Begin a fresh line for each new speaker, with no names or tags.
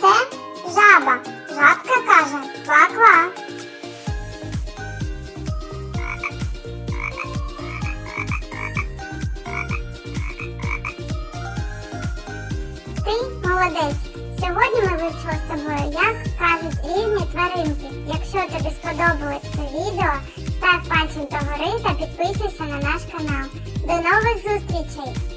Це жаба. Жабка каже ква-ква. Ти молодець. Сьогодні ми вивчили з тобою, як кажуть різні тваринки. Якщо тобі сподобалось пальцем догори та підписуйся на наш канал. До нових зустрічей!